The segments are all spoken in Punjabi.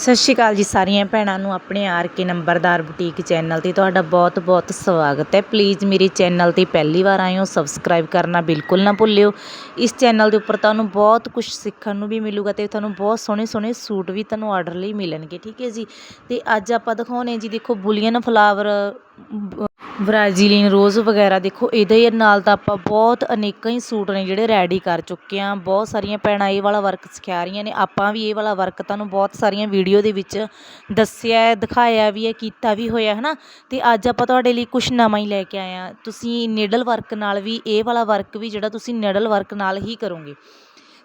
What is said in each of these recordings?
ਸਤਿ ਸ਼੍ਰੀ ਅਕਾਲ ਜੀ ਸਾਰੀਆਂ ਭੈਣਾਂ ਨੂੰ ਆਪਣੇ ਆਰ ਕੇ ਨੰਬਰਦਾਰ ਬੁਟੀਕ ਚੈਨਲ ਤੇ ਤੁਹਾਡਾ ਬਹੁਤ-ਬਹੁਤ ਸਵਾਗਤ ਹੈ। ਪਲੀਜ਼ ਮੇਰੇ ਚੈਨਲ ਤੇ ਪਹਿਲੀ ਵਾਰ ਆਏ ਹੋ ਸਬਸਕ੍ਰਾਈਬ ਕਰਨਾ ਬਿਲਕੁਲ ਨਾ ਭੁੱਲਿਓ। ਇਸ ਚੈਨਲ ਦੇ ਉੱਪਰ ਤੁਹਾਨੂੰ ਬਹੁਤ ਕੁਝ ਸਿੱਖਣ ਨੂੰ ਵੀ ਮਿਲੂਗਾ ਤੇ ਤੁਹਾਨੂੰ ਬਹੁਤ ਸੋਹਣੇ ਸੋਹਣੇ ਸੂਟ ਵੀ ਤੁਹਾਨੂੰ ਆਰਡਰ ਲਈ ਮਿਲਣਗੇ, ਠੀਕ ਹੈ ਜੀ? ਤੇ ਅੱਜ ਆਪਾਂ ਦਿਖਾਉਣੇ ਜੀ, ਦੇਖੋ ਬੁਲੀਅਨ ਫਲਾਵਰ ਬ੍ਰਾਜ਼ੀਲੀਅਨ ਰੋਜ਼ ਵਗੈਰਾ, ਦੇਖੋ ਇਹਦੇ ਨਾਲ ਤਾਂ ਆਪਾਂ ਬਹੁਤ ਅਨੇਕਾਂ ਹੀ ਸੂਟ ਨੇ ਜਿਹੜੇ ਰੈਡੀ ਕਰ ਚੁੱਕੇ ਹਾਂ। ਬਹੁਤ ਸਾਰੀਆਂ ਭੈਣਾਂ ਇਹ ਵਾਲਾ ਵਰਕ ਸਿਖਾ ਰਹੀਆਂ ਨੇ। ਆਪਾਂ ਵੀ ਇਹ ਵਾਲਾ ਵਰਕ ਤੁਹਾਨੂੰ ਬਹੁਤ ਸਾਰੀਆਂ ਵੀਡੀਓ ਦੇ ਵਿੱਚ ਦੱਸਿਆ ਦਿਖਾਇਆ ਵੀ ਹੈ, ਕੀਤਾ ਵੀ ਹੋਇਆ ਹੈ ਨਾ ਅਤੇ ਅੱਜ ਆਪਾਂ ਤੁਹਾਡੇ ਲਈ ਕੁਛ ਨਵਾਂ ਹੀ ਲੈ ਕੇ ਆਏ ਹਾਂ। ਤੁਸੀਂ ਨਿਡਲ ਵਰਕ ਨਾਲ ਵੀ ਇਹ ਵਾਲਾ ਵਰਕ ਵੀ ਜਿਹੜਾ ਤੁਸੀਂ ਨੀਡਲ ਵਰਕ ਨਾਲ ਹੀ ਕਰੋਗੇ।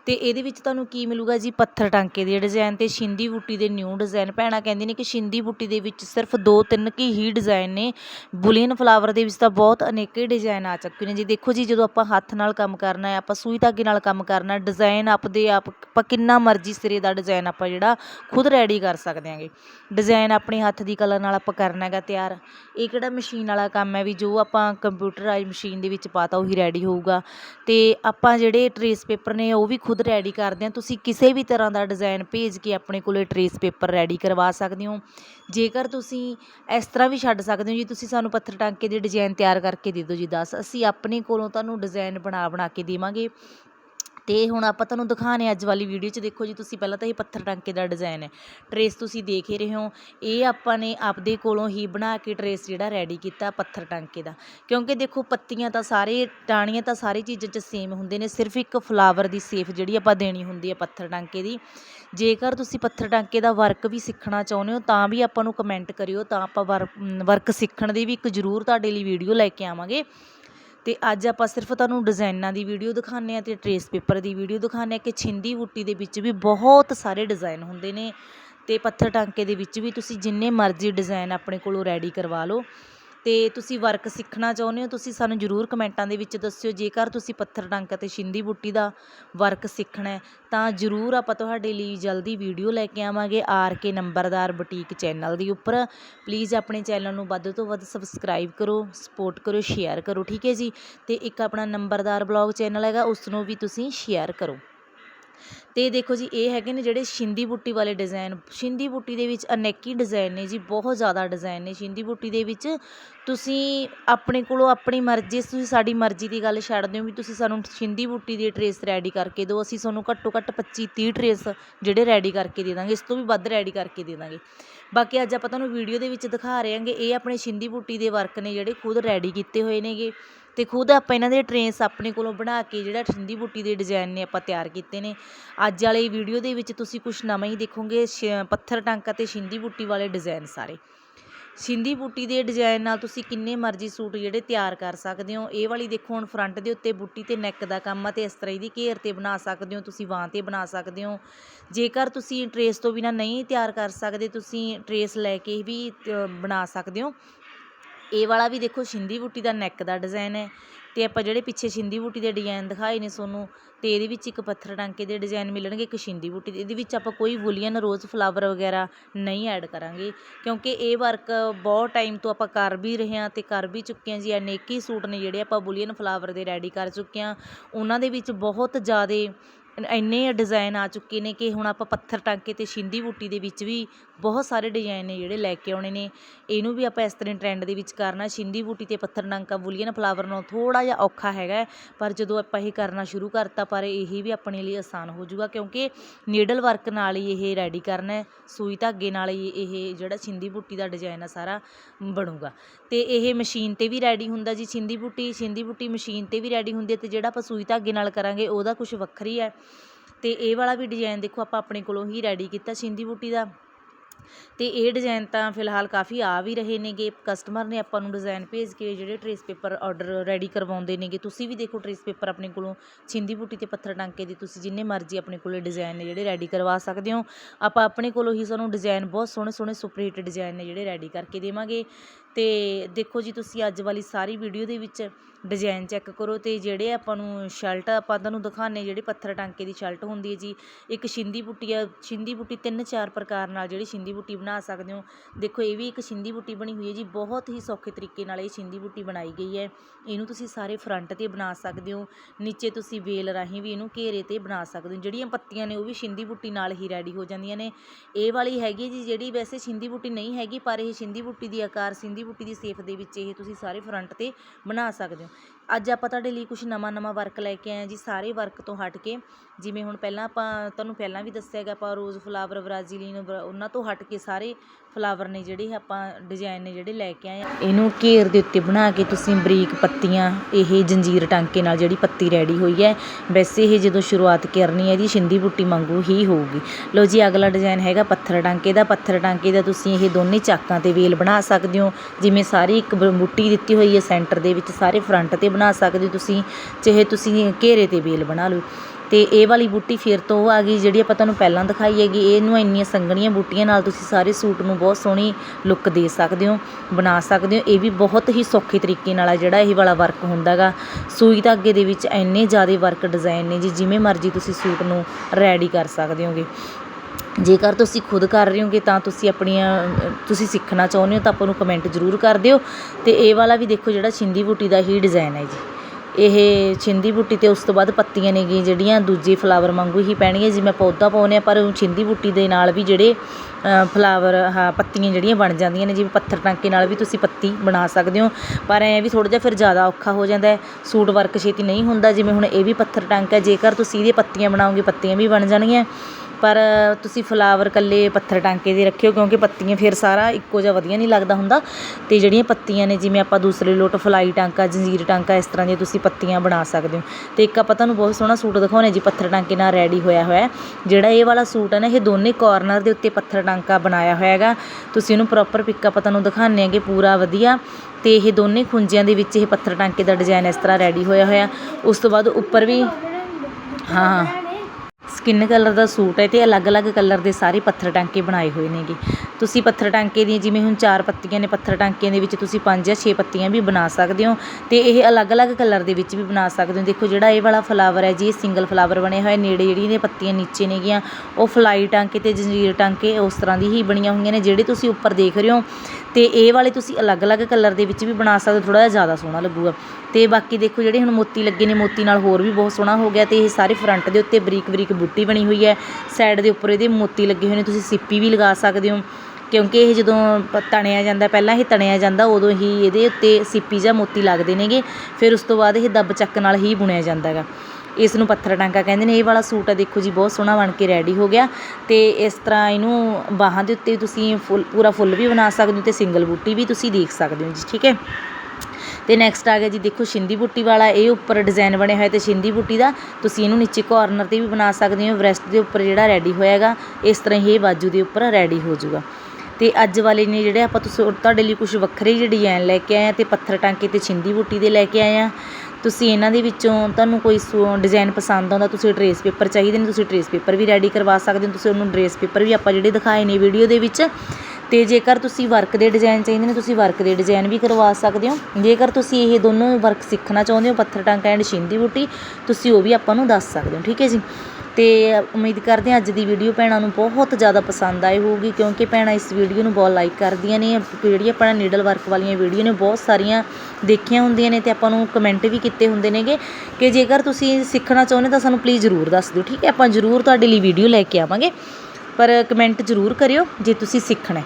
ਅਤੇ ਇਹਦੇ ਵਿੱਚ ਤੁਹਾਨੂੰ ਕੀ ਮਿਲੂਗਾ ਜੀ? ਪੱਥਰ ਟਾਂਕੇ ਦੇ ਡਿਜ਼ਾਈਨ ਅਤੇ ਸ਼ਿੰਦੀ ਬੂਟੀ ਦੇ ਨਿਊ ਡਿਜ਼ਾਈਨ ਭੈਣਾਂ ਕਹਿੰਦੀ ਨੇ ਕਿ ਛਿੰਦੀ ਬੂਟੀ ਦੇ ਵਿੱਚ ਸਿਰਫ ਦੋ ਤਿੰਨ ਕੀ ਹੀ ਡਿਜ਼ਾਈਨ ਨੇ। ਬੁਲੀਅਨ ਫਲਾਵਰ ਦੇ ਵਿੱਚ ਤਾਂ ਬਹੁਤ ਅਨੇਕੇ ਡਿਜ਼ਾਈਨ ਆ ਚੁੱਕੇ ਨੇ ਜੀ। ਦੇਖੋ ਜੀ, ਜਦੋਂ ਆਪਾਂ ਹੱਥ ਨਾਲ ਕੰਮ ਕਰਨਾ ਹੈ, ਆਪਾਂ ਸੂਈ ਧਾਗੇ ਨਾਲ ਕੰਮ ਕਰਨਾ ਡਿਜ਼ਾਈਨ ਆਪਦੇ ਆਪ, ਆਪਾਂ ਕਿੰਨਾ ਮਰਜ਼ੀ ਸਿਰੇ ਦਾ ਡਿਜ਼ਾਈਨ ਆਪਾਂ ਜਿਹੜਾ ਖੁਦ ਰੈਡੀ ਕਰ ਸਕਦੇ ਆਂਗੇ ਡਿਜ਼ਾਈਨ ਆਪਣੇ ਹੱਥ ਦੀ ਕਲਾ ਨਾਲ ਆਪਾਂ ਕਰਨਾ ਹੈਗਾ ਤਿਆਰ। ਇਹ ਕਿਹੜਾ ਮਸ਼ੀਨ ਵਾਲਾ ਕੰਮ ਹੈ ਵੀ ਜੋ ਆਪਾਂ ਕੰਪਿਊਟਰਾਈਜ਼ ਮਸ਼ੀਨ ਦੇ ਵਿੱਚ ਪਾਤਾ ਉਹੀ ਰੈਡੀ ਹੋਊਗਾ। ਤੇ ਆਪਾਂ ਜਿਹੜੇ ਟਰੇਸ ਪੇਪਰ ਨੇ, ਉਹ ਵੀ ਖੁਦ ਰੈਡੀ ਕਰਦੇ ਹਾਂ ਤੁਸੀਂ ਕਿਸੇ ਵੀ ਤਰ੍ਹਾਂ ਦਾ ਡਿਜ਼ਾਈਨ ਭੇਜ ਕੇ ਆਪਣੇ ਕੋਲੇ ਟਰੇਸ ਪੇਪਰ ਰੈਡੀ ਕਰਵਾ ਸਕਦੇ ਹੋ। ਜੇਕਰ ਤੁਸੀਂ ਇਸ ਤਰ੍ਹਾਂ ਵੀ ਛੱਡ ਸਕਦੇ ਹੋ ਜੀ, ਤੁਸੀਂ ਸਾਨੂੰ ਪੱਥਰ ਟਾਂਕੇ ਦੇ ਡਿਜ਼ਾਈਨ ਤਿਆਰ ਕਰਕੇ ਦੇ ਦਿਓ ਜੀ 10 ਅਸੀਂ ਆਪਣੇ ਕੋਲੋਂ ਤੁਹਾਨੂੰ ਡਿਜ਼ਾਈਨ ਬਣਾ ਬਣਾ ਕੇ ਦੇਵਾਂਗੇ। ਅਤੇ ਹੁਣ ਆਪਾਂ ਤੁਹਾਨੂੰ ਦਿਖਾਣੇ ਅੱਜ ਵਾਲੀ ਵੀਡੀਓ 'ਚ। ਦੇਖੋ ਜੀ, ਤੁਸੀਂ ਪਹਿਲਾਂ ਤਾਂ ਇਹ ਪੱਥਰ ਟਾਂਕੇ ਦਾ ਡਿਜ਼ਾਈਨ ਹੈ। ਟਰੇਸ ਤੁਸੀਂ ਦੇਖ ਹੀ ਰਹੇ ਹੋ। ਇਹ ਆਪਾਂ ਨੇ ਆਪਦੇ ਕੋਲੋਂ ਹੀ ਬਣਾ ਕੇ ਟਰੇਸ ਜਿਹੜਾ ਰੈਡੀ ਕੀਤਾ ਪੱਥਰ ਟਾਂਕੇ ਦਾ। ਕਿਉਂਕਿ ਦੇਖੋ, ਪੱਤੀਆਂ ਤਾਂ ਸਾਰੇ, ਟਾਹਣੀਆਂ ਤਾਂ ਸਾਰੀ ਚੀਜ਼ਾਂ 'ਚ ਸੇਮ ਹੁੰਦੇ ਨੇ। ਸਿਰਫ ਇੱਕ ਫਲਾਵਰ ਦੀ ਸੇਫ ਜਿਹੜੀ ਆਪਾਂ ਦੇਣੀ ਹੁੰਦੀ ਹੈ ਪੱਥਰ ਟਾਂਕੇ ਦੀ। ਜੇਕਰ ਤੁਸੀਂ ਪੱਥਰ ਟਾਂਕੇ ਦਾ ਵਰਕ ਵੀ ਸਿੱਖਣਾ ਚਾਹੁੰਦੇ ਹੋ, ਤਾਂ ਵੀ ਆਪਾਂ ਨੂੰ ਕਮੈਂਟ ਕਰਿਓ। ਤਾਂ ਆਪਾਂ ਵਰਕ ਸਿੱਖਣ ਦੀ ਵੀ ਇੱਕ ਜ਼ਰੂਰ ਤੁਹਾਡੇ ਲਈ ਵੀਡੀਓ ਲੈ ਕੇ ਆਵਾਂਗੇ। ਅਤੇ ਅੱਜ ਆਪਾਂ ਸਿਰਫ ਤੁਹਾਨੂੰ ਡਿਜ਼ਾਇਨਾਂ ਦੀ ਵੀਡੀਓ ਦਿਖਾਉਂਦੇ ਹਾਂ ਅਤੇ ਟਰੇਸ ਪੇਪਰ ਦੀ ਵੀਡੀਓ ਦਿਖਾਉਂਦੇ ਹਾਂ ਕਿ ਛਿੰਦੀ ਬੂਟੀ ਦੇ ਵਿੱਚ ਵੀ ਬਹੁਤ ਸਾਰੇ ਡਿਜ਼ਾਈਨ ਹੁੰਦੇ ਨੇ ਅਤੇ ਪੱਥਰ ਟਾਂਕੇ ਦੇ ਵਿੱਚ ਵੀ ਤੁਸੀਂ ਜਿੰਨੇ ਮਰਜ਼ੀ ਡਿਜ਼ਾਇਨ ਆਪਣੇ ਕੋਲੋਂ ਰੈਡੀ ਕਰਵਾ ਲਓ। ਅਤੇ ਤੁਸੀਂ ਵਰਕ ਸਿੱਖਣਾ ਚਾਹੁੰਦੇ ਹੋ, ਤੁਸੀਂ ਸਾਨੂੰ ਜਰੂਰ ਕਮੈਂਟਾਂ ਦੇ ਵਿੱਚ ਦੱਸਿਓ, ਜੇਕਰ ਤੁਸੀਂ ਪੱਥਰ ਟਾਂਕਾ ਤੇ ਛਿੰਦੀ ਬੂਟੀ ਦਾ ਵਰਕ ਸਿੱਖਣਾ ਤਾਂ ਜਰੂਰ ਆਪਾਂ ਤੁਹਾਡੇ ਲਈ ਜਲਦੀ ਵੀਡੀਓ ਲੈ ਕੇ ਆਵਾਂਗੇ ਆਰ ਕੇ ਨੰਬਰਦਾਰ ਬੁਟੀਕ ਚੈਨਲ ਦੇ ਉੱਪਰ। ਪਲੀਜ਼ ਆਪਣੇ ਚੈਨਲ ਨੂੰ ਵੱਧ ਤੋਂ ਵੱਧ ਸਬਸਕ੍ਰਾਈਬ ਕਰੋ, ਸਪੋਰਟ ਕਰੋ, ਸ਼ੇਅਰ ਕਰੋ, ਠੀਕ ਹੈ ਜੀ? ਅਤੇ ਇੱਕ ਆਪਣਾ ਨੰਬਰਦਾਰ ਬਲੌਗ ਚੈਨਲ ਹੈਗਾ, ਉਸ ਨੂੰ ਵੀ ਤੁਸੀਂ ਸ਼ੇਅਰ ਕਰੋ। ਅਤੇ ਦੇਖੋ ਜੀ, ਇਹ ਹੈਗੇ ਨੇ ਜਿਹੜੇ ਸ਼ਿੰਦੀ ਬੂਟੀ ਵਾਲੇ ਡਿਜ਼ਾਇਨ ਸ਼ਿੰਦੀ ਬੂਟੀ ਦੇ ਵਿੱਚ ਅਨੇਕੀ ਡਿਜ਼ਾਇਨ ਨੇ ਜੀ, ਬਹੁਤ ਜ਼ਿਆਦਾ ਡਿਜ਼ਾਇਨ ਨੇ ਸ਼ਿੰਦੀ ਬੂਟੀ ਦੇ ਵਿੱਚ। ਤੁਸੀਂ ਆਪਣੇ ਕੋਲੋਂ ਆਪਣੀ ਮਰਜ਼ੀ, ਤੁਸੀਂ ਸਾਡੀ ਮਰਜ਼ੀ ਦੀ ਗੱਲ ਛੱਡ ਦਿਓ ਵੀ ਤੁਸੀਂ ਸਾਨੂੰ ਸ਼ਿੰਦੀ ਬੂਟੀ ਦੀ ਟਰੇਸ ਰੈਡੀ ਕਰਕੇ ਦਿਓ। ਅਸੀਂ ਤੁਹਾਨੂੰ ਘੱਟੋ ਘੱਟ 25 30 ਟਰੇਸ ਜਿਹੜੇ ਰੈਡੀ ਕਰਕੇ ਦੇ ਦਾਂਗੇ, ਇਸ ਤੋਂ ਵੀ ਵੱਧ ਰੈਡੀ ਕਰਕੇ ਦੇ ਦਾਂਗੇ। ਬਾਕੀ ਅੱਜ ਆਪਾਂ ਤੁਹਾਨੂੰ ਵੀਡੀਓ ਦੇ ਵਿੱਚ ਦਿਖਾ ਰਹੇ ਹਾਂਗੇ, ਇਹ ਆਪਣੇ ਸ਼ਿੰਦੀ ਬੂਟੀ ਦੇ ਵਰਕ ਨੇ ਜਿਹੜੇ ਖੁਦ ਰੈਡੀ ਕੀਤੇ ਹੋਏ ਨੇਗੇ। ਤੇ ਖੁਦ ਆਪਾਂ ਇਹਨਾਂ ਦੇ ਟਰੇਸ ਆਪਣੇ ਕੋਲੋਂ ਬਣਾ ਕੇ ਜਿਹੜਾ ਸ਼ਿੰਦੀ ਬੂਟੀ ਦੇ ਡਿਜ਼ਾਈਨ ਨੇ ਆਪਾਂ ਤਿਆਰ ਕੀਤੇ ਨੇ। ਅੱਜ ਵਾਲੇ ਵੀਡੀਓ ਦੇ ਵਿੱਚ ਤੁਸੀਂ ਕੁਝ ਨਵਾਂ ਹੀ ਦੇਖੋਗੇ ਪੱਥਰ ਟਾਂਕਾ ਤੇ ਸ਼ਿੰਦੀ ਬੂਟੀ ਵਾਲੇ ਡਿਜ਼ਾਈਨ ਸਾਰੇ। ਸਿੰਦੀ ਬੂਟੀ ਦੇ ਡਿਜ਼ਾਈਨ ਨਾਲ ਤੁਸੀਂ ਕਿੰਨੇ ਮਰਜ਼ੀ ਸੂਟ ਜਿਹੜੇ ਤਿਆਰ ਕਰ ਸਕਦੇ ਹੋ। ਇਹ ਵਾਲੀ ਦੇਖੋ ਹੁਣ ਫਰੰਟ ਦੇ ਉੱਤੇ ਬੂਟੀ ਤੇ ਨੈਕ ਦਾ ਕੰਮ ਆ ਤੇ ਇਸ ਤਰ੍ਹਾਂ ਦੀ ਘੇਰ ਤੇ ਬਣਾ ਸਕਦੇ ਹੋ, ਤੁਸੀਂ ਬਾਂਹ ਤੇ ਬਣਾ ਸਕਦੇ ਹੋ। ਜੇਕਰ ਤੁਸੀਂ ਟਰੇਸ ਤੋਂ ਬਿਨਾ ਨਹੀਂ ਤਿਆਰ ਕਰ ਸਕਦੇ, ਤੁਸੀਂ ਟਰੇਸ ਲੈ ਕੇ ਵੀ ਬਣਾ ਸਕਦੇ ਹੋ। ਇਹ ਵਾਲਾ ਵੀ ਦੇਖੋ ਸ਼ਿੰਦੀ ਬੂਟੀ ਦਾ ਨੈਕ ਦਾ ਡਿਜ਼ਾਈਨ ਹੈ। ਅਤੇ ਆਪਾਂ ਜਿਹੜੇ ਪਿੱਛੇ ਛਿੰਦੀ ਬੂਟੀ ਦੇ ਡਿਜ਼ਾਇਨ ਦਿਖਾਏ ਨੇ ਤੁਹਾਨੂੰ ਅਤੇ ਇਹਦੇ ਵਿੱਚ ਇੱਕ ਪੱਥਰ ਟਾਂਕੇ ਦੇ ਡਿਜ਼ਾਇਨ ਮਿਲਣਗੇ, ਇੱਕ ਛਿੰਦੀ ਬੂਟੀ ਦੇ। ਇਹਦੇ ਵਿੱਚ ਆਪਾਂ ਕੋਈ ਵੁਲੀਅਨ ਰੋਜ਼ ਫਲਾਵਰ ਵਗੈਰਾ ਨਹੀਂ ਐਡ ਕਰਾਂਗੇ, ਕਿਉਂਕਿ ਇਹ ਵਰਕ ਬਹੁਤ ਟਾਈਮ ਤੋਂ ਆਪਾਂ ਕਰ ਵੀ ਰਹੇ ਹਾਂ ਅਤੇ ਕਰ ਵੀ ਚੁੱਕੇ ਹਾਂ ਜੀ। ਅਨੇਕੀ ਸੂਟ ਨੇ ਜਿਹੜੇ ਆਪਾਂ ਵੁਲੀਅਨ ਫਲਾਵਰ ਦੇ ਰੈਡੀ ਕਰ ਚੁੱਕੇ ਹਾਂ। ਉਹਨਾਂ ਦੇ ਵਿੱਚ ਬਹੁਤ ਜ਼ਿਆਦਾ ਇੰਨੇ ਡਿਜ਼ਾਈਨ ਆ ਚੁੱਕੇ ਨੇ ਕਿ ਹੁਣ ਆਪਾਂ ਪੱਥਰ ਟਾਂਕੇ ਅਤੇ ਛਿੰਦੀ ਬੂਟੀ ਦੇ ਵਿੱਚ ਵੀ ਬਹੁਤ ਸਾਰੇ ਡਿਜ਼ਾਇਨ ਨੇ ਜਿਹੜੇ ਲੈ ਕੇ ਆਉਣੇ ਨੇ। ਇਹਨੂੰ ਵੀ ਆਪਾਂ ਇਸ ਤਰ੍ਹਾਂ ਟਰੈਂਡ ਦੇ ਵਿੱਚ ਕਰਨਾ। ਸ਼ਿੰਦੀ ਬੂਟੀ ਅਤੇ ਪੱਥਰ ਟਾਂਕਾ ਬੁਲੀਅਨ ਫਲਾਵਰ ਨੂੰ ਥੋੜ੍ਹਾ ਜਿਹਾ ਔਖਾ ਹੈਗਾ ਪਰ ਜਦੋਂ ਆਪਾਂ ਇਹ ਕਰਨਾ ਸ਼ੁਰੂ ਕਰਤਾ, ਪਰ ਇਹ ਵੀ ਆਪਣੇ ਲਈ ਆਸਾਨ ਹੋ ਜਾਊਗਾ ਕਿਉਂਕਿ ਨੀਡਲ ਵਰਕ ਨਾਲ ਹੀ ਇਹ ਰੈਡੀ ਕਰਨਾ ਸੂਈ ਧਾਗੇ ਨਾਲ ਹੀ ਇਹ ਜਿਹੜਾ ਸ਼ਿੰਦੀ ਬੂਟੀ ਦਾ ਡਿਜ਼ਾਇਨ ਆ ਸਾਰਾ ਬਣੂਗਾ। ਤੇ ਇਹ ਮਸ਼ੀਨ ਤੇ ਵੀ ਰੈਡੀ ਹੁੰਦਾ ਜੀ ਸ਼ਿੰਦੀ ਬੂਟੀ। ਸ਼ਿੰਦੀ ਬੂਟੀ ਮਸ਼ੀਨ ਤੇ ਵੀ ਰੈਡੀ ਹੁੰਦੀ ਹੈ ਤੇ ਜਿਹੜਾ ਆਪਾਂ ਸੂਈ ਧਾਗੇ ਨਾਲ ਕਰਾਂਗੇ, ਉਹਦਾ ਕੁਝ ਵੱਖਰੀ ਹੈ। ਤੇ ਇਹ ਵਾਲਾ ਵੀ ਡਿਜ਼ਾਈਨ ਦੇਖੋ, ਆਪਾਂ ਆਪਣੇ ਕੋਲੋਂ ਹੀ ਰੈਡੀ ਕੀਤਾ ਸਿੰਦੀ ਬੂਟੀ ਦਾ। ਤੇ ਇਹ ਡਿਜ਼ਾਈਨ ਤਾਂ ਫਿਲਹਾਲ ਕਾਫੀ ਆ ਵੀ ਰਹੇ ਨੇਗੇ। ਕਸਟਮਰ ਨੇ ਆਪਾਂ ਨੂੰ ਡਿਜ਼ਾਈਨ ਭੇਜ ਕੇ ਜਿਹੜੇ ਟਰੇਸ ਪੇਪਰ ਆਰਡਰ ਰੈਡੀ ਕਰਵਾਉਂਦੇ ਨੇਗੇ। ਤੁਸੀਂ ਵੀ ਦੇਖੋ ਟਰੇਸ ਪੇਪਰ ਆਪਣੇ ਕੋਲੋਂ ਛਿੰਦੀ ਬੂਟੀ ਤੇ ਪੱਥਰ ਟਾਂਕੇ ਦੀ, ਤੁਸੀਂ ਜਿੰਨੇ ਮਰਜ਼ੀ ਆਪਣੇ ਕੋਲੇ ਡਿਜ਼ਾਈਨ ਨੇ ਜਿਹੜੇ ਰੈਡੀ ਕਰਵਾ ਸਕਦੇ ਹੋ। ਆਪਾਂ ਆਪਣੇ ਕੋਲੋਂ ਹੀ ਸਾਨੂੰ ਡਿਜ਼ਾਈਨ ਬਹੁਤ ਸੋਹਣੇ ਸੋਹਣੇ ਸੁਪਰ ਹਿੱਟ ਡਿਜ਼ਾਈਨ ਨੇ ਜਿਹੜੇ ਰੈਡੀ ਕਰਕੇ ਦੇਵਾਂਗੇ। ਤੇ ਦੇਖੋ ਜੀ ਤੁਸੀਂ ਅੱਜ ਵਾਲੀ ਸਾਰੀ ਵੀਡੀਓ ਦੇ ਵਿੱਚ ਡਿਜ਼ਾਈਨ ਚੈੱਕ ਕਰੋ ਤੇ ਜਿਹੜੇ ਆਪਾਂ ਨੂੰ ਸ਼ਰਟ ਆਪਾਂ ਤੁਹਾਨੂੰ ਦਿਖਾਣੇ ਜਿਹੜੇ ਪੱਥਰ ਟਾਂਕੇ ਦੀ ਸ਼ਰਟ ਹੁੰਦੀ ਹੈ ਜੀ, ਇੱਕ ਛਿੰਦੀ ਬੁੱਟੀ ਆ ਛਿੰਦੀ ਬੁੱਟੀ ਤਿੰਨ ਚਾਰ ਪ੍ਰਕਾਰ ਨਾਲ ਜਿਹੜੀ ਛਿੰਦੀ ਬੂਟੀ ਬਣਾ ਸਕਦੇ ਹੋ। ਦੇਖੋ, ਇਹ ਵੀ ਇੱਕ ਛਿੰਦੀ ਬੂਟੀ ਬਣੀ ਹੋਈ ਹੈ ਜੀ। ਬਹੁਤ ਹੀ ਸੌਖੇ ਤਰੀਕੇ ਨਾਲ ਇਹ ਛਿੰਦੀ ਬੂਟੀ ਬਣਾਈ ਗਈ ਹੈ। ਇਹਨੂੰ ਤੁਸੀਂ ਸਾਰੇ ਫਰੰਟ ਤੇ ਬਣਾ ਸਕਦੇ ਹੋ। ਨੀਚੇ ਤੁਸੀਂ ਵੇਲ ਰਾਹੀਂ ਵੀ ਇਹਨੂੰ ਘੇਰੇ ਤੇ ਬਣਾ ਸਕਦੇ ਹੋ। ਜਿਹੜੀਆਂ ਪੱਤੀਆਂ ਨੇ, ਉਹ ਵੀ ਛਿੰਦੀ ਬੂਟੀ ਨਾਲ ਹੀ ਰੈਡੀ ਹੋ ਜਾਂਦੀਆਂ ਨੇ। ਇਹ ਵਾਲੀ ਹੈਗੀ ਜੀ, ਜਿਹੜੀ ਵੈਸੇ ਛਿੰਦੀ ਬੂਟੀ ਨਹੀਂ ਹੈਗੀ, ਪਰ ਇਹ ਛਿੰਦੀ ਬੂਟੀ ਦੀ ਆਕਾਰ ਛਿੰਦੀ ਬੂਟੀ ਦੀ ਸੇਫ ਦੇ ਵਿੱਚ ਇਹ ਤੁਸੀਂ ਸਾਰੇ ਫਰੰਟ ਤੇ ਬਣਾ ਸਕਦੇ ਹੋ। ਅੱਜ ਆਪਾਂ ਤੁਹਾਡੇ ਲਈ ਕੁਝ ਨਵਾਂ ਨਵਾਂ ਵਰਕ ਲੈ ਕੇ ਆਏ ਜੀ। ਸਾਰੇ ਵਰਕ ਤੋਂ ਹਟ ਕੇ, ਜਿਵੇਂ ਹੁਣ ਪਹਿਲਾਂ ਆਪਾਂ, ਤੁਹਾਨੂੰ ਪਹਿਲਾਂ ਵੀ ਦੱਸਿਆ ਹੈਗਾ, ਆਪਾਂ ਰੋਜ਼ ਫਲਾਵਰ ਬ੍ਰਾਜ਼ੀਲੀਨ ਬਰਾ- ਉਹਨਾਂ ਤੋਂ ਹਟ ਕੇ ਸਾਰੇ ਫਲਾਵਰ ਨੇ ਜਿਹੜੇ ਆਪਾਂ ਡਿਜ਼ਾਈਨ ਨੇ ਜਿਹੜੇ ਲੈ ਕੇ ਆਏ ਆ। ਇਹਨੂੰ ਘੇਰ ਦੇ ਉੱਤੇ ਬਣਾ ਕੇ ਤੁਸੀਂ ਬਰੀਕ ਪੱਤੀਆਂ, ਇਹ ਜੰਜੀਰ ਟਾਂਕੇ ਨਾਲ ਜਿਹੜੀ ਪੱਤੀ ਰੈਡੀ ਹੋਈ ਹੈ। ਵੈਸੇ ਇਹ ਜਦੋਂ ਸ਼ੁਰੂਆਤ ਕਰਨੀ ਹੈ ਇਹਦੀ ਛਿੰਦੀ ਬੁੱਟੀ ਵਾਂਗੂ ਹੀ ਹੋਊਗੀ। ਲੋ ਜੀ, ਅਗਲਾ ਡਿਜ਼ਾਈਨ ਹੈਗਾ ਪੱਥਰ ਟਾਂਕੇ ਦਾ। ਪੱਥਰ ਟਾਂਕੇ ਦਾ ਤੁਸੀਂ ਇਹ ਦੋਨੇ ਚਾਕਾਂ ਤੇ ਵੇਲ ਬਣਾ ਸਕਦੇ ਹੋ। ਜਿਵੇਂ ਸਾਰੀ ਇੱਕ ਬ- ਬੁੱਟੀ ਦਿੱਤੀ ਹੋਈ ਹੈ, ਸੈਂਟਰ ਦੇ ਵਿੱਚ ਸਾਰੇ ਫਰੰਟ ਤੇ ਬਣਾ ਸਕਦੇ ਹੋ ਤੁਸੀਂ, ਚਾਹੇ ਤੁਸੀਂ ਘੇਰੇ ਤੇ ਵੇਲ ਬਣਾ ਲਓ। ਅਤੇ ਇਹ ਵਾਲੀ ਬੂਟੀ ਫਿਰ ਤੋਂ ਉਹ ਆ ਗਈ ਜਿਹੜੀ ਆਪਾਂ ਤੁਹਾਨੂੰ ਪਹਿਲਾਂ ਦਿਖਾਈ ਹੈਗੀ। ਇਹਨੂੰ ਇੰਨੀਆਂ ਸੰਘਣੀਆਂ ਬੂਟੀਆਂ ਨਾਲ ਤੁਸੀਂ ਸਾਰੇ ਸੂਟ ਨੂੰ ਬਹੁਤ ਸੋਹਣੀ ਲੁੱਕ ਦੇ ਸਕਦੇ ਹੋ, ਬਣਾ ਸਕਦੇ ਹੋ। ਇਹ ਵੀ ਬਹੁਤ ਹੀ ਸੌਖੇ ਤਰੀਕੇ ਨਾਲ ਆ ਜਿਹੜਾ ਇਹ ਵਾਲਾ ਵਰਕ ਹੁੰਦਾ ਗਾ ਸੂਈ ਧਾਗੇ ਦੇ ਵਿੱਚ ਇੰਨੇ ਜ਼ਿਆਦਾ ਵਰਕ ਡਿਜ਼ਾਈਨ ਨੇ ਜੀ, ਜਿਵੇਂ ਮਰਜ਼ੀ ਤੁਸੀਂ ਸੂਟ ਨੂੰ ਰੈਡੀ ਕਰ ਸਕਦੇ ਹੋਗੇ। ਜੇਕਰ ਤੁਸੀਂ ਖੁਦ ਕਰ ਰਹੇ ਹੋਗੇ ਤਾਂ ਤੁਸੀਂ ਆਪਣੀਆਂ, ਤੁਸੀਂ ਸਿੱਖਣਾ ਚਾਹੁੰਦੇ ਹੋ ਤਾਂ ਆਪਾਂ ਨੂੰ ਕਮੈਂਟ ਜ਼ਰੂਰ ਕਰ ਦਿਓ। ਤੇ ਇਹ ਵਾਲਾ ਵੀ ਦੇਖੋ ਜਿਹੜਾ ਛਿੰਦੀ ਬੂਟੀ ਦਾ ਹੀ ਡਿਜ਼ਾਈਨ ਹੈ ਜੀ। ਇਹ ਛਿੰਦੀ ਬੂਟੀ ਅਤੇ ਉਸ ਤੋਂ ਬਾਅਦ ਪੱਤੀਆਂ ਨੇਗੀਆਂ ਜਿਹੜੀਆਂ ਦੂਜੇ ਫਲਾਵਰ ਵਾਂਗੂ ਹੀ ਪੈਣਗੀਆਂ, ਜਿਵੇਂ ਪੌਦਾ ਪਾਉਂਦੇ ਹਾਂ, ਪਰ ਛਿੰਦੀ ਬੂਟੀ ਦੇ ਨਾਲ ਵੀ ਜਿਹੜੇ ਫਲਾਵਰ ਆਹ ਪੱਤੀਆਂ ਜਿਹੜੀਆਂ ਬਣ ਜਾਂਦੀਆਂ ਨੇ, ਜਿਵੇਂ ਪੱਥਰ ਟਾਂਕੇ ਨਾਲ ਵੀ ਤੁਸੀਂ ਪੱਤੀ ਬਣਾ ਸਕਦੇ ਹੋ। ਪਰ ਐਂ ਵੀ ਥੋੜ੍ਹਾ ਜਿਹਾ ਫਿਰ ਜ਼ਿਆਦਾ ਔਖਾ ਹੋ ਜਾਂਦਾ ਸੂਟ ਵਰਕ ਛੇਤੀ ਨਹੀਂ ਹੁੰਦਾ, ਜਿਵੇਂ ਹੁਣ ਇਹ ਵੀ ਪੱਥਰ ਟਾਂਕਾ ਜੇਕਰ ਤੁਸੀਂ ਇਹਦੇ ਪੱਤੀਆਂ ਬਣਾਓਗੇ, ਪੱਤੀਆਂ ਵੀ ਬਣ ਜਾਣਗੀਆਂ। ਪਰ ਤੁਸੀਂ ਫਲਾਵਰ ਇਕੱਲੇ ਪੱਥਰ ਟਾਂਕੇ ਦੇ ਰੱਖਿਓ, ਕਿਉਂਕਿ ਪੱਤੀਆਂ ਫਿਰ ਸਾਰਾ ਇੱਕੋ ਜਿਹਾ ਵਧੀਆ ਨਹੀਂ ਲੱਗਦਾ ਹੁੰਦਾ। ਅਤੇ ਜਿਹੜੀਆਂ ਪੱਤੀਆਂ ਨੇ, ਜਿਵੇਂ ਆਪਾਂ ਦੂਸਰੇ ਲੋਟ ਫਲਾਈ ਟਾਂਕਾ, ਜੰਜੀਰ ਟਾਂਕਾ, ਇਸ ਤਰ੍ਹਾਂ ਦੀਆਂ ਤੁਸੀਂ ਪੱਤੀਆਂ ਬਣਾ ਸਕਦੇ ਹੋ। ਅਤੇ ਇੱਕ ਆਪਾਂ ਤੁਹਾਨੂੰ ਬਹੁਤ ਸੋਹਣਾ ਸੂਟ ਦਿਖਾਉਣੇ ਜੀ, ਪੱਥਰ ਟਾਂਕੇ ਨਾਲ ਰੈਡੀ ਹੋਇਆ ਹੋਇਆ ਜਿਹੜਾ ਇਹ ਵਾਲਾ ਸੂਟ ਹੈ ਨਾ, ਇਹ ਦੋਨੇ ਕੋਰਨਰ ਦੇ ਉੱਤੇ ਪੱਥਰ ਟਾਂਕਾ ਬਣਾਇਆ ਹੋਇਆ ਹੈਗਾ। ਤੁਸੀਂ ਇਹਨੂੰ ਪ੍ਰੋਪਰ ਪਿਕ ਆਪਾਂ ਤੁਹਾਨੂੰ ਦਿਖਾਉਂਦੇ ਆਂਗੇ ਪੂਰਾ ਵਧੀਆ। ਅਤੇ ਇਹ ਦੋਨੇ ਖੁੰਝਿਆਂ ਦੇ ਵਿੱਚ ਇਹ ਪੱਥਰ ਟਾਂਕੇ ਦਾ ਡਿਜ਼ਾਈਨ ਇਸ ਤਰ੍ਹਾਂ ਰੈਡੀ ਹੋਇਆ ਹੋਇਆ। ਉਸ ਤੋਂ ਬਾਅਦ ਉੱਪਰ ਵੀ ਹਾਂ। ਸਕਿਨ ਕਲਰ ਦਾ ਸੂਟ ਹੈ ਤੇ ਅਲੱਗ-ਅਲੱਗ ਕਲਰ ਦੇ ਸਾਰੇ ਪੱਥਰ ਟਾਂਕੇ ਬਣਾਏ ਹੋਏ ਨੇਗੇ। ਤੁਸੀਂ ਪੱਥਰ ਟਾਂਕੇ ਦੀ ਜਿਵੇਂ ਹੁਣ ਚਾਰ ਪੱਤੀਆਂ ਨੇ ਪੱਥਰ ਟਾਂਕਿਆਂ ਦੇ ਵਿੱਚ ਤੁਸੀਂ ਪੰਜ ਜਾਂ ਛੇ ਪੱਤੀਆਂ ਵੀ ਬਣਾ ਸਕਦੇ ਹੋ ਤੇ ਇਹ ਅਲੱਗ-ਅਲੱਗ ਕਲਰ ਦੇ ਵਿੱਚ ਵੀ ਬਣਾ ਸਕਦੇ ਹੋ। ਦੇਖੋ ਜਿਹੜਾ ਇਹ ਵਾਲਾ ਫਲਾਵਰ ਹੈ ਜੀ, ਇਹ ਸਿੰਗਲ ਫਲਾਵਰ ਬਣਿਆ ਹੋਇਆ, ਨੇੜੇ ਜਿਹੜੀ ਇਹਦੀਆਂ ਪੱਤੀਆਂ ਨੀਚੇ ਨੇਗੀਆਂ, ਉਹ ਫਲਾਈ ਟਾਂਕੇ ਤੇ ਜੰਜੀਰ ਟਾਂਕੇ ਉਸ ਤਰ੍ਹਾਂ ਦੀ ਹੀ ਬਣੀਆਂ ਹੋਈਆਂ ਨੇ, ਜਿਹੜੇ ਤੁਸੀਂ ਉੱਪਰ ਦੇਖ ਰਹੇ ਹੋ। ਅਤੇ ਇਹ ਵਾਲੇ ਤੁਸੀਂ ਅਲੱਗ-ਅਲੱਗ ਕਲਰ ਦੇ ਵਿੱਚ ਵੀ ਬਣਾ ਸਕਦੇ ਹੋ, ਥੋੜ੍ਹਾ ਜਿਹਾ ਜ਼ਿਆਦਾ ਸੋਹਣਾ ਲੱਗੂਗਾ। ਅਤੇ ਬਾਕੀ ਦੇਖੋ ਜਿਹੜੇ ਹੁਣ ਮੋਤੀ ਲੱਗੇ ਨੇ, ਮੋਤੀ ਨਾਲ ਹੋਰ ਵੀ ਬਹੁਤ ਸੋਹਣਾ ਹੋ ਗਿਆ ਅਤੇ ਇਹ ਸਾਰੇ ਫਰੰਟ ਦੇ ਉੱਤੇ ਬਰੀਕ ਬਰੀਕ ਬੂਟੀ ਬਣੀ ਹੋਈ ਹੈ। ਸਾਈਡ ਦੇ ਉੱਪਰ ਇਹਦੇ ਮੋਤੀ ਲੱਗੇ ਹੋਏ ਨੇ, ਤੁਸੀਂ ਸਿੱਪੀ ਵੀ ਲਗਾ ਸਕਦੇ ਹੋ। ਕਿਉਂਕਿ ਇਹ ਜਦੋਂ ਪ- ਤਣਿਆ ਜਾਂਦਾ, ਪਹਿਲਾਂ ਇਹ ਤਣਿਆ ਜਾਂਦਾ, ਉਦੋਂ ਹੀ ਇਹਦੇ ਉੱਤੇ ਸਿੱਪੀ ਜਾਂ ਮੋਤੀ ਲੱਗਦੇ ਨੇਗੇ। ਫਿਰ ਉਸ ਤੋਂ ਬਾਅਦ ਇਹ ਦੱਬ ਚੱਕ ਨਾਲ ਹੀ ਬੁਣਿਆ ਜਾਂਦਾ ਹੈਗਾ। ਇਸ ਨੂੰ ਪੱਥਰ ਟਾਂਕਾ ਕਹਿੰਦੇ ਨੇ। ਇਹ ਵਾਲਾ ਸੂਟ ਆ, ਦੇਖੋ ਜੀ, ਬਹੁਤ ਸੋਹਣਾ ਬਣ ਕੇ ਰੈਡੀ ਹੋ ਗਿਆ। ਅਤੇ ਇਸ ਤਰ੍ਹਾਂ ਇਹਨੂੰ ਬਾਹਾਂ ਦੇ ਉੱਤੇ ਤੁਸੀਂ ਫੁੱਲ, ਪੂਰਾ ਫੁੱਲ ਵੀ ਬਣਾ ਸਕਦੇ ਹੋ ਅਤੇ ਸਿੰਗਲ ਬੂਟੀ ਵੀ ਤੁਸੀਂ ਦੇਖ ਸਕਦੇ ਹੋ ਜੀ, ਠੀਕ ਹੈ? ਅਤੇ ਨੈਕਸਟ ਆ ਗਿਆ ਜੀ, ਦੇਖੋ ਛਿੰਦੀ ਬੁੱਟੀ ਵਾਲਾ। ਇਹ ਉੱਪਰ ਡਿਜ਼ਾਈਨ ਬਣਿਆ ਹੋਇਆ ਤੇ ਛਿੰਦੀ ਬੁੱਟੀ ਦਾ। ਤੁਸੀਂ ਇਹਨੂੰ ਨੀਚੇ ਕੋਰਨਰ ਤੇ ਵੀ ਬਣਾ ਸਕਦੇ ਹੋ। ਵਰੈਸਟ ਦੇ ਉੱਪਰ ਜਿਹੜਾ ਰੈਡੀ ਹੋਇਆਗਾ, ਇਸ ਤਰ੍ਹਾਂ ਹੀ ਇਹ ਬਾਜੂ ਦੇ ਉੱਪਰ ਰੈਡੀ ਹੋ ਜਾਊਗਾ। ਤੇ ਅੱਜ ਵਾਲੇ ਨੇ ਜਿਹੜੇ ਆਪਾਂ ਤੁਸੀਂ, ਤੁਹਾਡੇ ਲਈ ਕੁਝ ਵੱਖਰੇ ਜਿਹੇ ਡਿਜ਼ਾਈਨ ਲੈ ਕੇ ਆਏ ਆ ਤੇ ਪੱਥਰ ਟਾਂਕੇ ਤੇ ਛਿੰਦੀ ਬੁੱਟੀ ਦੇ ਲੈ ਕੇ ਆਏ ਆ। ਤੁਸੀਂ ਇਹਨਾਂ ਦੇ ਵਿੱਚੋਂ ਤੁਹਾਨੂੰ ਕੋਈ ਡਿਜ਼ਾਈਨ ਪਸੰਦ ਆਉਂਦਾ, ਤੁਸੀਂ ਟਰੇਸ ਪੇਪਰ ਚਾਹੀਦੇ ਨੇ, ਤੁਸੀਂ ਟਰੇਸ ਪੇਪਰ ਵੀ ਰੈਡੀ ਕਰਵਾ ਸਕਦੇ ਹੋ, ਤੁਸੀਂ ਉਹਨੂੰ ਡਰੇਸ ਪੇਪਰ ਵੀ ਆਪਾਂ ਜਿਹੜੇ ਦਿਖਾਏ ਨੇ ਵੀਡੀਓ ਦੇ ਵਿੱਚ। ਅਤੇ ਜੇਕਰ ਤੁਸੀਂ ਵਰਕ ਦੇ ਡਿਜ਼ਾਇਨ ਚਾਹੀਦੇ ਨੇ, ਤੁਸੀਂ ਵਰਕ ਦੇ ਡਿਜ਼ਾਇਨ ਵੀ ਕਰਵਾ ਸਕਦੇ ਹੋ। ਜੇਕਰ ਤੁਸੀਂ ਇਹ ਦੋਨੋਂ ਵਰਕ ਸਿੱਖਣਾ ਚਾਹੁੰਦੇ ਹੋ, ਪੱਥਰ ਟਾਂਕਾ ਐਂਡ ਛਿੰਦੀ ਬੂਟੀ, ਤੁਸੀਂ ਉਹ ਵੀ ਆਪਾਂ ਨੂੰ ਦੱਸ ਸਕਦੇ ਹੋ, ਠੀਕ ਹੈ ਜੀ? ਅਤੇ ਉਮੀਦ ਕਰਦੇ ਹਾਂ ਅੱਜ ਦੀ ਵੀਡੀਓ ਭੈਣਾਂ ਨੂੰ ਬਹੁਤ ਜ਼ਿਆਦਾ ਪਸੰਦ ਆਈ ਹੋਊਗੀ, ਕਿਉਂਕਿ ਭੈਣਾਂ ਇਸ ਵੀਡੀਓ ਨੂੰ ਬਹੁਤ ਲਾਈਕ ਕਰਦੀਆਂ ਨੇ ਜਿਹੜੀ ਆਪਣਾ ਨੀਡਲ ਵਰਕ ਵਾਲੀਆਂ ਵੀਡੀਓ ਨੇ, ਬਹੁਤ ਸਾਰੀਆਂ ਦੇਖੀਆਂ ਹੁੰਦੀਆਂ ਨੇ ਤੇ ਆਪਾਂ ਨੂੰ ਕਮੈਂਟ ਵੀ ਕੀਤੇ ਹੁੰਦੇ ਨੇਗੇ ਕਿ ਜੇਕਰ ਤੁਸੀਂ ਸਿੱਖਣਾ ਚਾਹੁੰਦੇ ਤਾਂ ਸਾਨੂੰ ਪਲੀਜ਼ ਜ਼ਰੂਰ ਦੱਸ ਦਿਓ, ਠੀਕ ਹੈ? ਆਪਾਂ ਜ਼ਰੂਰ ਤੁਹਾਡੇ ਲਈ ਵੀਡੀਓ ਲੈ ਕੇ ਆਵਾਂਗੇ। ਪਰ ਕਮੈਂਟ ਜ਼ਰੂਰ ਕਰਿਓ ਜੇ ਤੁਸੀਂ ਸਿੱਖਣਾ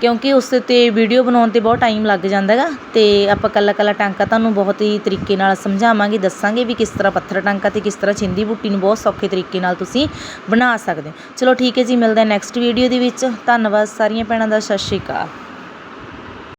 ਕਿਉਂਕਿ ਉਸ 'ਤੇ ਵੀਡੀਓ ਬਣਾਉਣ 'ਤੇ ਬਹੁਤ ਟਾਈਮ ਲੱਗ ਜਾਂਦਾ ਹੈਗਾ ਤੇ ਆਪਾਂ ਕੱਲਾ ਕੱਲਾ ਟਾਂਕਾ ਤੁਹਾਨੂੰ ਬਹੁਤ ਹੀ ਤਰੀਕੇ ਨਾਲ ਸਮਝਾਵਾਂਗੇ, ਦੱਸਾਂਗੇ ਵੀ ਕਿਸ ਤਰ੍ਹਾਂ ਪੱਥਰ ਟਾਂਕਾ ਤੇ ਕਿਸ ਤਰ੍ਹਾਂ ਛਿੰਦੀ ਬੂਟੀ ਨੂੰ ਬਹੁਤ ਸੌਖੇ ਤਰੀਕੇ ਨਾਲ ਤੁਸੀਂ ਬਣਾ ਸਕਦੇ ਹੋ। ਚਲੋ ਠੀਕ ਹੈ ਜੀ, ਮਿਲਦੇ ਹਾਂ ਨੈਕਸਟ ਵੀਡੀਓ ਦੇ ਵਿੱਚ। ਧੰਨਵਾਦ ਸਾਰੀਆਂ ਭੈਣਾਂ ਦਾ, ਸਤਿ ਸ਼੍ਰੀ ਅਕਾਲ।